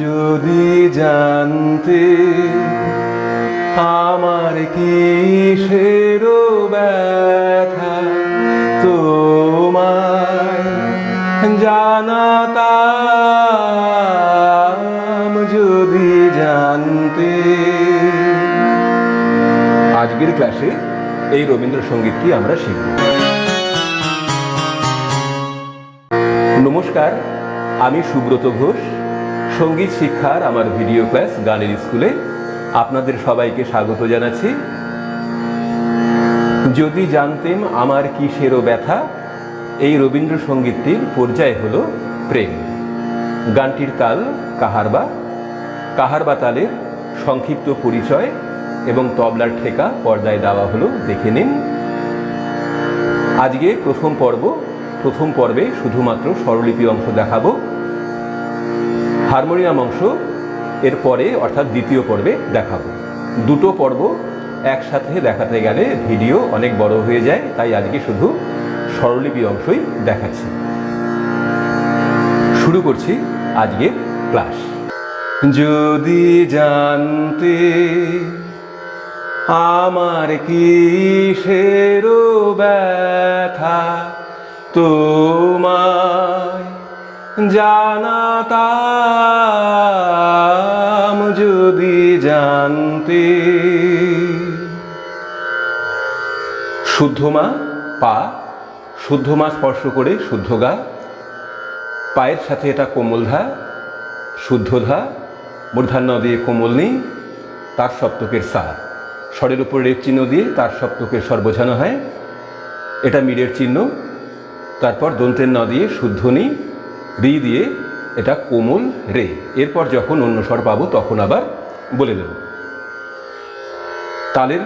যদি জানতে আমার কিসের ব্যথা তোমায় জানাতাম যদি জানতে। আজকের ক্লাসে এই রবীন্দ্রসঙ্গীতটি আমরা শিখব? নমস্কার, আমি সুব্রত ঘোষ। সংগীত শিক্ষার আমার ভিডিও ক্লাস গানের স্কুলে আপনাদের সবাইকে স্বাগত জানাচ্ছি। যদি জানতেম আমার কিসেরও ব্যথা, এই রবীন্দ্রসঙ্গীতটির পর্যায় হল প্রেম। গানটির তাল কাহারবা কাহারবা তালের সংক্ষিপ্ত পরিচয় এবং তবলার ঠেকা পর্দায় দেওয়া হলো, দেখে নিন। আজকে প্রথম পর্ব, প্রথম পর্বে শুধুমাত্র স্বরলিপি অংশ দেখাবো। হারমোনিয়াম অংশ এর পরে অর্থাৎ দ্বিতীয় পর্বে দেখাবো। দুটো পর্ব একসাথে দেখাতে গেলে ভিডিও অনেক বড় হয়ে যায়, তাই আজকে শুধু স্বরলিপি অংশই দেখাচ্ছি। শুরু করছি আজকে ক্লাস। যদি জানতে আমার কিসের ব্যথা, তোমায় জানাতাম জানতে শুদ্ধমা পা শুদ্ধমা স্পর্শ করে শুদ্ধ গা, পায়ের সাথে এটা কোমলধা শুদ্ধধা মূর্ধান্য দিয়ে কোমল নেই তার সপ্তকের সা। স্বরের উপর রেপ চিহ্ন দিয়ে তার সপ্তকের স্বর বোঝানো হয়। এটা মিরের চিহ্ন। তারপর দন্তের ন দিয়ে শুদ্ধ নি, রি দিয়ে এটা কোমল রে। এরপর যখন অন্য স্বর পাবো, তখন আবার বলে দেব। তালের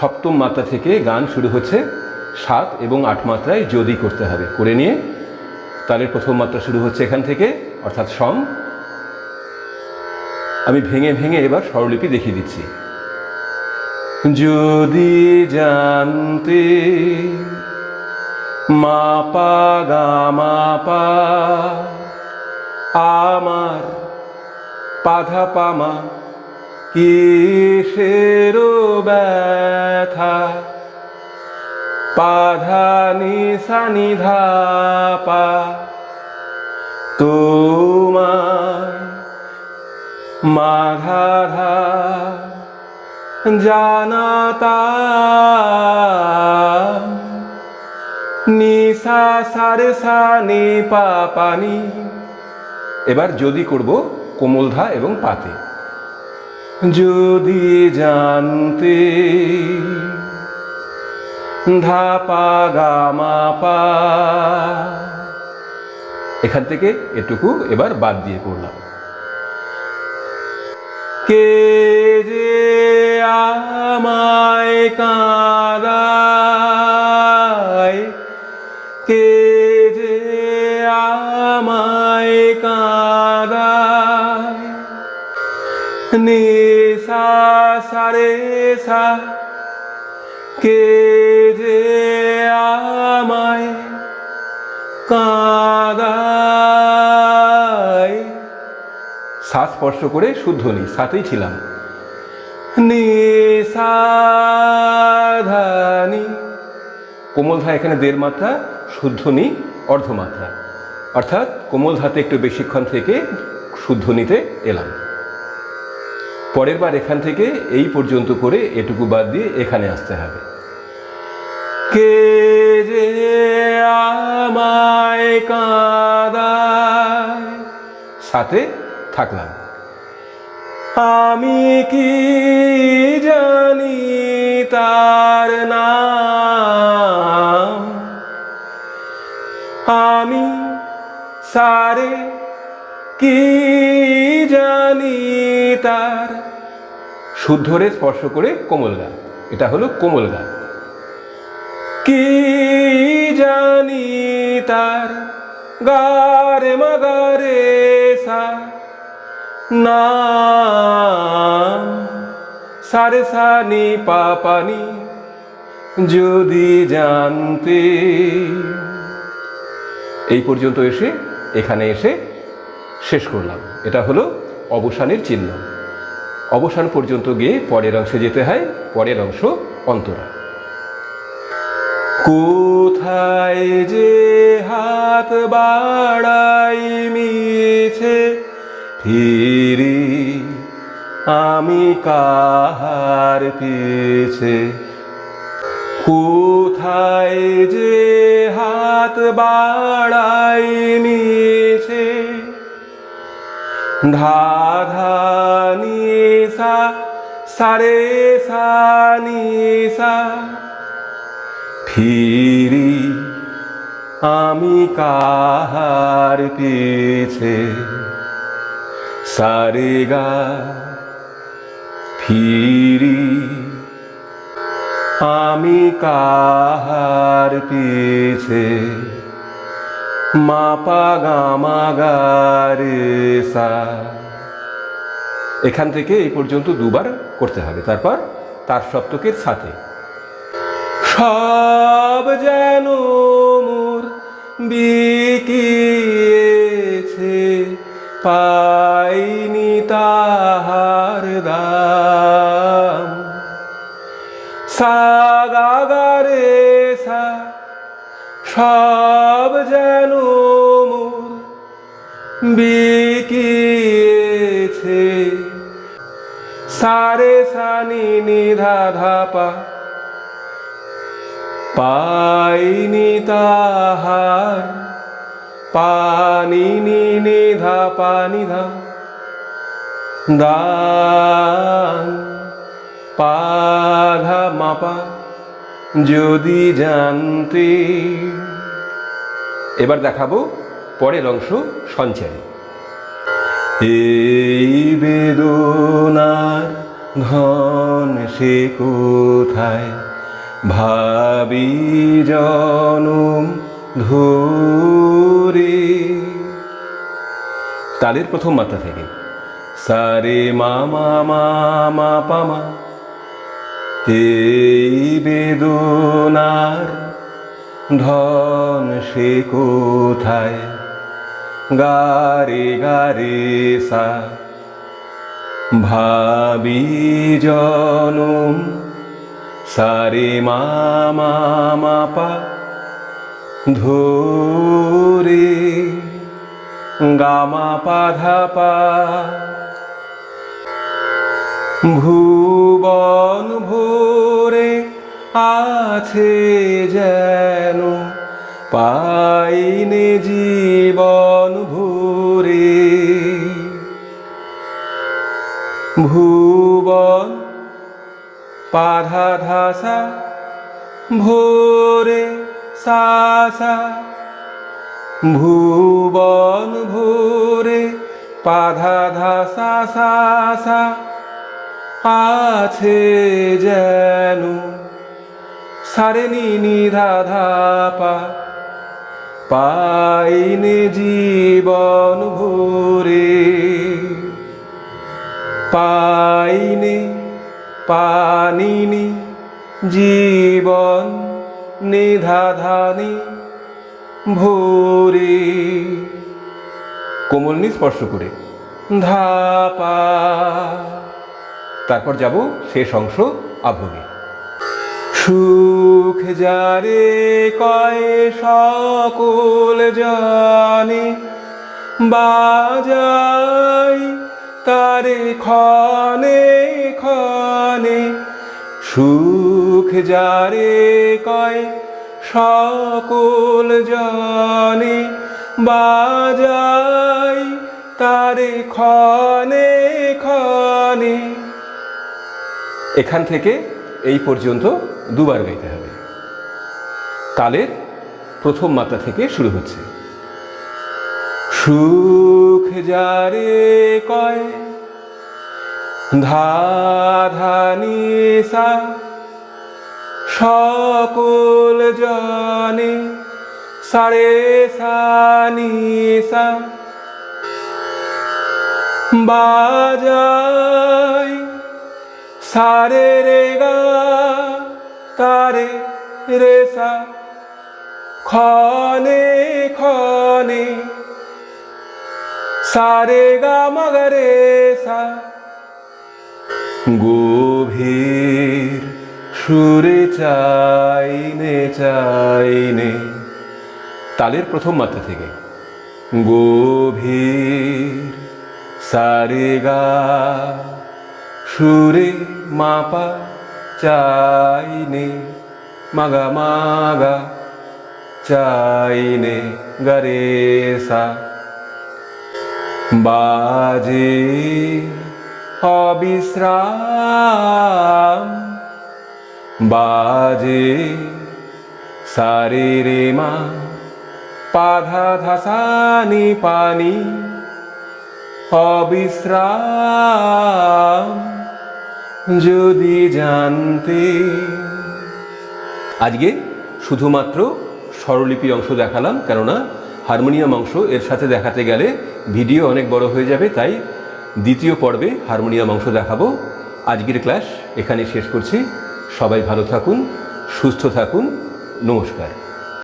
সপ্তম মাত্রা থেকে গান শুরু হচ্ছে, সাত এবং আট মাত্রায় যদি করতে হবে। করে নিয়ে তালের প্রথম মাত্রা শুরু হচ্ছে এখান থেকে, অর্থাৎ সম। আমি ভেঙে ভেঙে এবার স্বরলিপি দেখিয়ে দিচ্ছি। যদি জানতে মা পা গা মা পা আমার পাধা পামা কিসের ব্যথা? পাধা নিসা নিধা পা তোমার মাধাধা জানাতা নিশা সারে নি পা এবার যদি করব কোমলধা এবং পাতে। যদি জানতে ধা পা গা মা পা। এখান থেকে এটুকু এবার বাদ দিয়ে করলাম কে যে আমায় কাঁদায়, কে যে আমায় কাঁদায় নিসা সারে সা কে যে আমায় কাঁদায়। সা স্পর্শ করে শুদ্ধ নি সাথেই ছিলাম। নিসাধানি কোমল ধা এখানে দেড় মাত্রা শুদ্ধ নি অর্ধমাত্রা অর্থাৎ কোমল ধাতে একটু বেশিক্ষণ থেকে শুদ্ধ নিতে এলাম। পরের বার এখান থেকে এই পর্যন্ত করে এটুকু বাদ দিয়ে এখানে আসতে হবে। কে যে আমায় কাঁদায়? সাথে থাকলাম। আমি কি জানি তার নাম? আমি সারে কি জানি তার শুদ্ধরে স্পর্শ করে কোমল গা এটা হলো কোমল গা কি জানি তার গারে মাগারে সা নাম? সারে সানি পাপানি যদি জানতে। এই পর্যন্ত এসে, এখানে এসে শেষ করলাম। এটা হলো অবসানের চিহ্ন। অবসান পর্যন্ত গিয়ে পরের অংশে যেতে হয়, পরের অংশ অন্তরা। কোথায় যে হাত বাড়াই মিছে, ফিরি আমি কাহার পিছে। কোথায় যে হাত বাড়াই মিছে ধা নিসা, সারে সা নিসা। ফিরি আমি কাহার পিছে, সারে গা। ফিরি আমি কাহার পিছে। এখান থেকে এই পর্যন্ত দুবার করতে হবে, তারপর তার সপ্তকের সাথে। সব যেন মোর বিকিয়েছে, পাইনি তাহার দাম। সাগাগারে সা সব বিকিয়েছে। সারে সানি নিধা ধাপা। পাইনি তাহার। পানি নিধা পানি ধা দান পাধা মাপা। যদি জানতে। এবার দেখাবো পরের অংশ সঞ্চারী। এই বেদনার ধন সে কোথায়? ভাবি জনম ধরে। তালের প্রথম মাত্রা থেকে। সারে মামা মামা পামা। এই বেদনার ধন সে কোথায়? গারে গারে সা ভাবি জনম সারে মামা মাপা ধরে গামা পাধা পা ভুবন ভোরে আছে যেন পাইনে জীবন ভোরে ভুবন পাধা ধাসা, ভোরে সাসা। ভুবন ভোরে পাধা ধাসা, সাসা। আছে যেন সারে নি নিধা ধাপা। পাইনে জীবন ভোরে। পাইনে, পানিনি জীবন নিধাধানি ভোরে। কোমলনি স্পর্শ করে ধাপা। তারপর যাব শেষ অংশ আভোগে সুখ যারে কয় সকল জানে, বাজাই তারে ক্ষণে ক্ষণে। সুখ যারে কয় সকল জানে, বাজাই তারে খনে ক্ষণে। এখান থেকে এই পর্যন্ত দুবার গাইতে হবে। তালের প্রথম মাত্রা থেকে শুরু হচ্ছে। সুখ যারে কয় ধা সা সকল জানে সারে সানি সা বাজাই সারে রে গা রে সা খনে খনে সারে গা মগরে গভীর সুরে চাইনে চাইনে, তালের প্রথম মাত্রা থেকে। গভীর সারে গা সুরে মাপা চাইনে। মাগা মাগা চাইনে গরে সা বাজে অবিশ্রাম বাজে সারে রে মা পাধা ধাসানি পানি অবিশ্রাম যদি জানতে আজকে শুধুমাত্র স্বরলিপি অংশ দেখালাম, কেননা হারমোনিয়াম অংশ এর সাথে দেখাতে গেলে ভিডিও অনেক বড় হয়ে যাবে, তাই দ্বিতীয় পর্বে হারমোনিয়াম অংশ দেখাবো। আজকের ক্লাস এখানে শেষ করছি। সবাই ভালো থাকুন, সুস্থ থাকুন, নমস্কার।